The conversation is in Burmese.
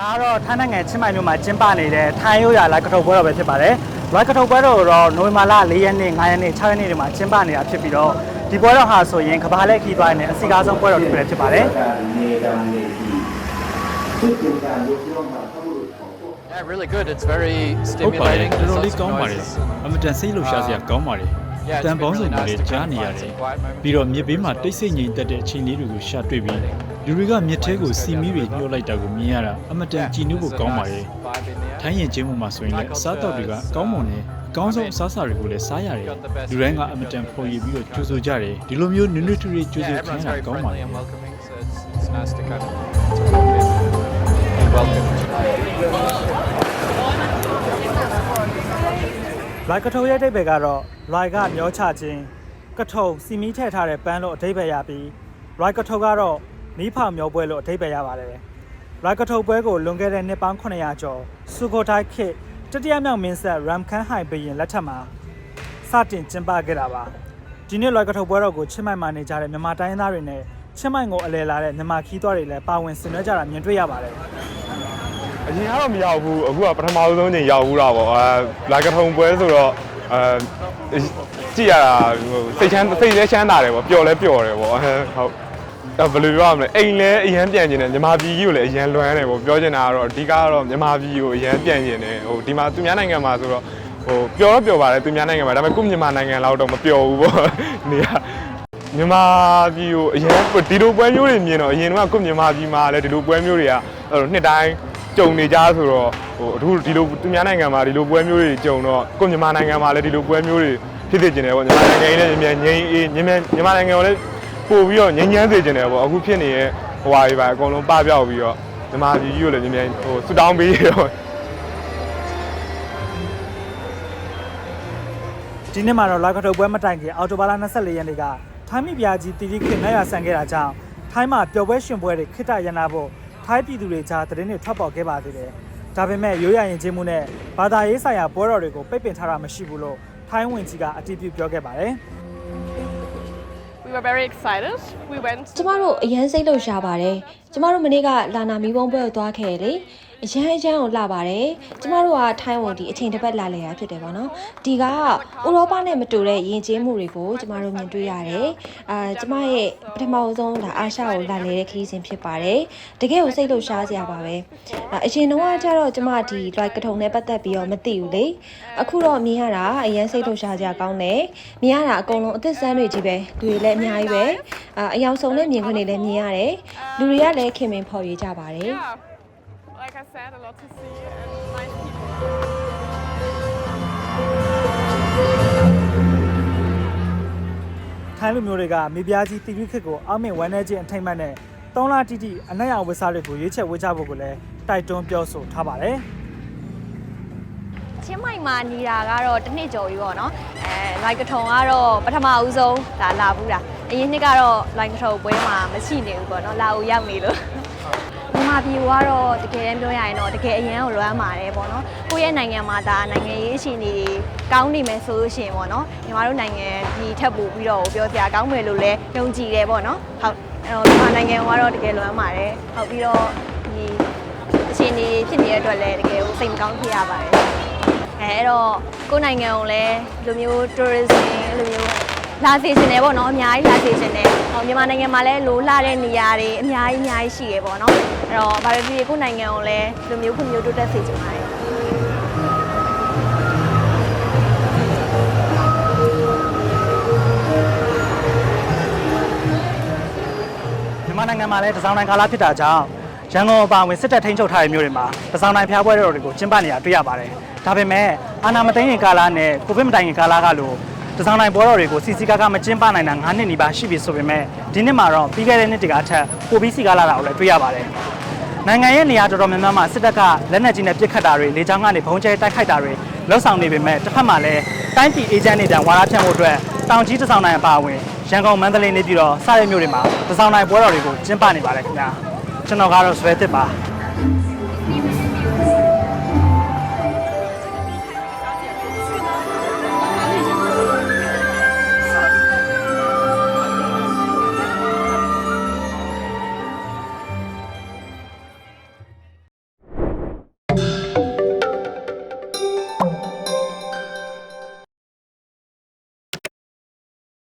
ထိုင်းနိုင်ငံချင်းမိုင်မြို့မှာကျင်းပနေတဲ့ထိုင်းရိုးရာလိုက်ကထုတ်ပွဲတော်ပဲဖြစ်ပါတယ်။လိုက်ကထုတ်ပွဲတော်ကိုတော့နိုဝင်ဘာလ4ရက်နေ့5ရက်နေ့6ရက်နေ့တွေမှာကျင်းပနေတာဖြစ်ပြီးတော့ဒီပွဲတော်ဟာဆိုရင်ကမ္ဘာလက်ခီးသွားတဲ့အစီအကားဆုံးပွဲတော်တစ်ခုလည်းဖြစ်ပါတယ်နေတံနေပြီစစ်တင်ကရုပ်ရောမှာသူ့ကို Yeah, really good. It's very ဟုတ်ပါတယ် stimulating. တော်တော် There's လေး lots ကောင်း of ပါတယ် noises. အမတန်စိတ်လှုပ်ရှားစရာကောင်းပါတယ် Yeah, it's တန် been ပေါင်းစုံ really တွေ nice လည်း to ကြား kind of နေရ find တယ် some quiet moments. ပြီးတော့မြစ်ဘေးမှာတိတ်ဆိတ်ငြိမ်သက်တဲ့အချိန်လေးတွေကိုရှာတွေ့ပြီးလူတွေကမြစ်ထဲကိုစီမီတွေညှို့လိုက်တာကိုမြင်ရတာအမတန်ကြည်နူးဖို့ကောင်းပါတယ် There's a nice vibe in there. ထိုင်းရင်ကျင်းမှုမှာဆိုရင်လည်းအစားအသောက်တွေကကောင်းမွန်တယ်အကောင်းဆုံးအစားအစာတွေကိုလည်းစားရတယ်လူတိုင်းကအမတန်ဖော်ရည်ပြီးတော့ကြိုးဆိုကြတယ်ဒီလိုမျိုးနွေ့နွေ့ထူတွေကြိုး Yeah, ဆိုခံ everyone's ရတာ very ကောင်းပါတ friendly ယ် and welcoming, so it's, it's nice to လိုက်ကထုတ်ရဲ့အဓိပ္ပာယ်ကတော့လိုက်ကမျောချခြင်းကထုတ်စီမီထည့်ထားတဲ့ပန်းလို့အဓိပ္ပာယ်ရပြီးလိုက်ကထုတ်ကတော့မီးဖောင်မျောပွဲလို့အဓိပ္ပာယ်ရပါတယ်။လိုက်ကထုတ်ပွဲကိုလွန်ခဲ့တဲ့နှစ်ပေါင်း900ကျော်စူကိုတိုင်းခေတ်တတိယမြောက်မင်းဆက်ရမ်ခန်းဟိုင်ဘရင်လက်ထက်မှာစတင်ကျင်းပခဲ့တာပါ။ဒီနေ့လိုက်ကထုတ်ပွဲတော်ကိုချင်းမိုင်မှာနေကြတဲ့မြန်မာတိုင်းသားတွေနဲ့ချင်းမိုင်ကိုအလဲလာတဲ့မြန်မာခီးသွွားတွေလည်းပါဝင်ဆင်နွှဲကြတာမြင်တွေ့ရပါတယ်။ အရင်ကတော့မရောက်ဘူးအခုကပထမဆုံးချိန်ရောက်ဘူးတာပေါ့အဲလာကထုံပွဲဆိုတော့အဲကြည့်ရတာဟိုစိတ်ချမ်းစိတ်လည်းချမ်းသာတယ်ပေါ့ပျော်လည်းပျော်တယ်ပေါ့အဲဟုတ်အဲဘယ်လိုပြောရမလဲအိမ်လည်းအရန်ပြန်ကျင်တယ်မြန်မာပြည်ကြီးကိုလည်းအရန်လွမ်းတယ်ပေါ့ပြောချင်တာကတော့အဓိကကတော့မြန်မာပြည်ကိုအရန်ပြန်ကျင်တယ်ဟိုဒီမှာသူများနိုင်ငံမှာဆိုတော့ဟိုပျော်တော့ပျော်ပါတယ်သူများနိုင်ငံမှာဒါပေမဲ့ကိုယ့်မြန်မာနိုင်ငံလောက်တော့မပျော်ဘူးပေါ့နေရမြန်မာပြည်ကိုအရင်ဒီလိုပွဲမျိုးတွေမြင်တော့အရင်ကကိုယ့်မြန်မာပြည်မှာလည်းဒီလိုပွဲမျိုးတွေကအဲ့လိုနှစ်တိုင်း ကြုံနေကြဆိုတော့ဟိုအခုဒီလိုသူများနိုင်ငံမှာဒီလိုပွဲမျိုးတွေကြုံတော့ကိုယ့်မြန်မာနိုင်ငံမှာလည်းဒီလိုပွဲမျိုးတွေဖြစ်ဖြစ်ကျင်တယ်ပေါ့မြန်မာနိုင်ငံကြီးလည်းမြန်ငြိမ်းအေးမြန်မြန်မြန်မာနိုင်ငံကိုလည်းပို့ပြီးတော့ငြိမ်းချမ်းစေကျင်တယ်ပေါ့အခုဖြစ်နေတဲ့ဟိုဟာတွေပါအကုန်လုံးပပြောက်ပြီးတော့မြန်မာပြည်ကြီးကိုလည်းမြန်မြန်ဟိုဆူတောင်းပေးတော့ဒီနေ့မှာတော့လာကထုတ်ပွဲမတိုင်ခင်အော်တိုဘာလ24ရက်နေ့ကထိုင်းမိဖုရားကြီးတီတီခေတ်နိုင်ရဆန်ခဲ့တာကြောင့်ထိုင်းမှာပျော်ပွဲရှင်ပွဲတွေခိတ္တရနာဖို့ ထိုင်းပြည်သူတွေကြားသတင်းတွေထွက်ပေါ်ခဲ့ပါသေးတယ်။ဒါပေမဲ့ရိုးရာရင်ကျေးမှုနဲ့ဘာသာရေးဆိုင်ရာပွဲတော်တွေကိုပိတ်ပင်ထားတာမရှိဘူးလို့ထိုင်းဝင်ကြီးကအတည်ပြုပြောခဲ့ပါတယ်။ We were very excited. We went ကျမတို့အရန်စိတ်လှုပ်ရှားပါတယ်ကျမတို့မနေ့ကလာနာမီဘုံပွဲကိုသွားခဲ့တယ်လေ အရန်အရန်ကိုလှပါတယ်ကျမတို့ကထိုင်းဝန်ဒီအချိန်တစ်ပတ်လာလဲရဖြစ်တယ်ပေါ့နော်ဒီကဥရောပနဲ့မတူတဲ့ယဉ်ကျေးမှုတွေကိုကျမတို့မြင်တွေ့ရတယ်အာကျမရဲ့ပထမဆုံးဒါအာရှကိုလာလဲတဲ့ခရီးစဉ်ဖြစ်ပါတယ်တကယ်ကိုစိတ်လှုပ်ရှားစရာပါပဲအာအရင်တော့ကကျတော့ကျမဒီ like ကထုံနဲ့ပတ်သက်ပြီးတော့မသိဘူးလေအခုတော့မြင်ရတာအရန်စိတ်လှုပ်ရှားစရာကောင်းတယ်မြင်ရတာအကုန်လုံးအသက်ဆန်းတွေကြီးပဲလူတွေလည်းအများကြီးပဲအာအယောင်ဆုံးနဲ့မြင်ခွင့်တွေလည်းမြင်ရတယ်လူတွေကလည်းခင်မင်ဖော်ရွေကြပါတယ် yeah, like I said, a lot to see and nice people. ထိုင်းလူမျိုးတွေကမိဖုရားကြီးတီတီခေတ်ကိုအောက်မြင့်ဝမ်းနည်းခြင်းအထိမ့်မှတ်နဲ့သုံးလတိတိအနက်ရောင်ဝတ်စားတွေကိုရွေးချယ်ဝတ်ကြဖို့ကိုလည်းတိုက်တွန်းပြောဆိုထားပါတယ်။ချင်းမိုင်မှာနေတာကတော့တစ်နှစ်ကျော်ပြီပေါ့နော်အဲလိုက်ကထုံကတော့ပထမဦးဆုံးဒါလာဘူးတာအရင်နှစ်ကတော့လိုက်ကထုံပွဲမှာမရှိနေဘူးပေါ့နော်လာဦးရောက်နေလို့ မြန်မာပြည်ကတော့တကယ်တမ်းပြောရရင်တော့တကယ်အရန်ကိုလွမ်းပါတယ်ပေါ့နော်ကိုယ့်ရဲ့နိုင်ငံမှာဒါနိုင်ငံရေးအခြေအနေတွေကောင်းနေမယ်ဆိုလို့ရှိရင်ပေါ့နော်ညီမတို့နိုင်ငံဒီထက်ပိုပြီးတော့ပြောစရာကောင်းမယ်လို့လည်းယုံကြည်တယ်ပေါ့နော်ဟုတ်အဲ့တော့မြန်မာနိုင်ငံကတော့တကယ်လွမ်းပါတယ်ဟုတ်ပြီးတော့ဒီအခြေအနေဖြစ်နေတဲ့အတွက်လည်းတကယ်ကိုစိတ်မကောင်းဖြစ်ရပါတယ်အဲအဲ့တော့ကိုယ့်နိုင်ငံကိုလည်းဒီလိုမျိုး tourism အဲ့လိုမျိုး လာစေချင်တယ်ပေါ့နော်အများကြီးလာစေချင်တယ်ဟောမြန်မာနိုင်ငံမှာလည်းလိုလာတဲ့နေရာတွေအများကြီးအများကြီးရှိရပေါ့နော်အဲ့တော့ဘာပဲဖြစ်ဖြစ်ကိုယ့်နိုင်ငံကိုလည်းဒီလိုမျိုးဖွံ့ဖြိုးတိုးတက်စေချင်ပါတယ်မြန်မာနိုင်ငံမှာလည်းတစောင်းတိုင်းကာလဖြစ်တာကြောင့်ရန်ကုန်အပါအဝင်စစ်တပ်ထိန်းချုပ်ထားတဲ့မြို့တွေမှာတစောင်းတိုင်းဖျားပွဲတော်တွေကိုကျင်းပနေတာတွေ့ရပါတယ်။ဒါပေမဲ့အာဏာမသိမ်းခင်ကာလနဲ့ကိုဗစ်မတိုင်ခင်ကာလကလို တစောင်းတိုင်းပွဲတော်တွေကိုစီစီကားကားမကျင်းပနိုင်တာ9နှစ်နီးပါးရှိပြီဆိုပေမဲ့ဒီနှစ်မှာတော့ပြီးခဲ့တဲ့နှစ်တကအထက်ပိုပြီးစီကားလာတာကိုလည်းတွေ့ရပါတယ်။နိုင်ငံရဲ့နေရာတော်တော်များများမှာစစ်တပ်ကလက်နက်ကြီးနဲ့ပစ်ခတ်တာတွေလေကြောင်းကနေဘုံကျဲတိုက်ခိုက်တာတွေလှုပ်ဆောင်နေပေမဲ့တစ်ဖက်မှာလည်းတိုင်းပြည်အေဂျင့်တွေတန်ဝါရဖြန့်ဖို့အတွက်တောင်ကြီးတစောင်းတိုင်းအပါအဝင်ရန်ကုန်မန္တလေးနေပြည်တော်စတဲ့မြို့တွေမှာတစောင်းတိုင်းပွဲတော်တွေကိုကျင်းပနေပါတယ်ခင်ဗျာကျွန်တော်ကတော့ဆွဲသစ်ပါ